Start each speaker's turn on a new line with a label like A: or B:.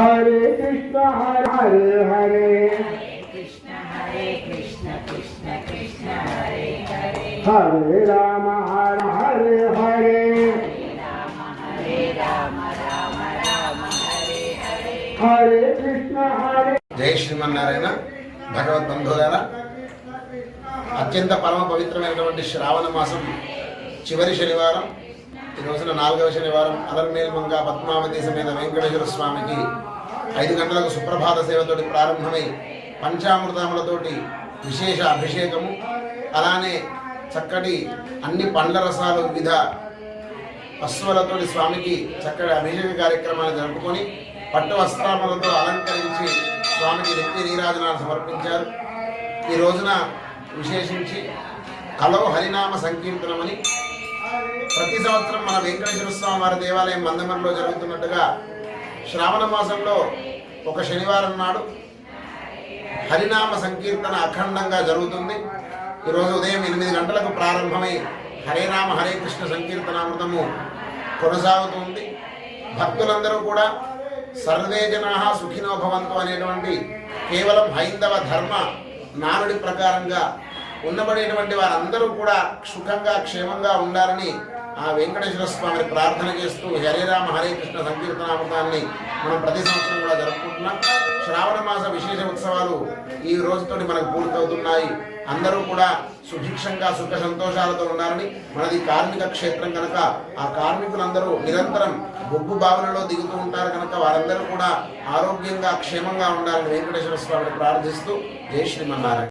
A: హరే హరే
B: కృష్ణ హరే హరే హరే
A: కృష్ణ హరే కృష్ణ కృష్ణ కృష్ణ హరే హరే
B: హరే రామ హర హరే హరే
A: రామ హరే రామ రామ రామ హరే హరే
B: హరే కృష్ణ హరే
C: జై శ్రీమన్నారాయణ భగవద్ బంధువులారా అత్యంత పరమ పవిత్రమైనటువంటి శ్రావణ మాసం చివరి శనివారం ఈ రోజున నాలుగవ శనివారం అలర్మేల్మంగా పద్మావతి సమేత వెంకటేశ్వర స్వామికి ఐదు గంటలకు సుప్రభాత సేవతోటి ప్రారంభమై పంచామృతములతోటి విశేష అభిషేకము అలానే చక్కటి అన్ని పండ్ల రసాలు వివిధ వస్తువులతోటి స్వామికి చక్కటి అభిషేక కార్యక్రమాన్ని జరుపుకొని పట్టు వస్త్రాములతో అలంకరించి స్వామికి నిత్య నీరాజనాలు సమర్పించారు. ఈ రోజున విశేషించి కలవు హరినామ సంకీర్తనమని ప్రతి సంవత్సరం మన వెంకటేశ్వర స్వామి వారి దేవాలయం మందమరిలో జరుగుతున్నట్టుగా శ్రావణ మాసంలో ఒక శనివారం నాడు హరినామ సంకీర్తన అఖండంగా జరుగుతుంది. ఈరోజు ఉదయం ఎనిమిది గంటలకు ప్రారంభమై హరే రామ హరే కృష్ణ సంకీర్తనామృతము కొనసాగుతుంది. భక్తులందరూ కూడా సర్వే జనా సుఖినో భవంతు అనేటువంటి కేవలం హైందవ ధర్మ నానుడి ప్రకారంగా ఉన్నబడేటువంటి వారందరూ కూడా సుఖంగా క్షేమంగా ఉండాలని ఆ వెంకటేశ్వర స్వామిని ప్రార్థన చేస్తూ హరే రామ హరే కృష్ణ సంకీర్తనామృతాన్ని మనం ప్రతి సంవత్సరం కూడా జరుపుకుంటున్నాం. శ్రావణ మాస విశేష ఉత్సవాలు ఈ రోజుతో మనకు పూర్తవుతున్నాయి. అందరూ కూడా సుభిక్షంగా సుఖ సంతోషాలతో ఉండాలని మనది కార్మిక క్షేత్రం కనుక ఆ కార్మికులందరూ నిరంతరం బొగ్గు బావులలో దిగుతూ ఉంటారు కనుక వారందరూ కూడా ఆరోగ్యంగా క్షేమంగా ఉండాలని వెంకటేశ్వర స్వామిని ప్రార్థిస్తూ జై శ్రీమన్నారాయణ.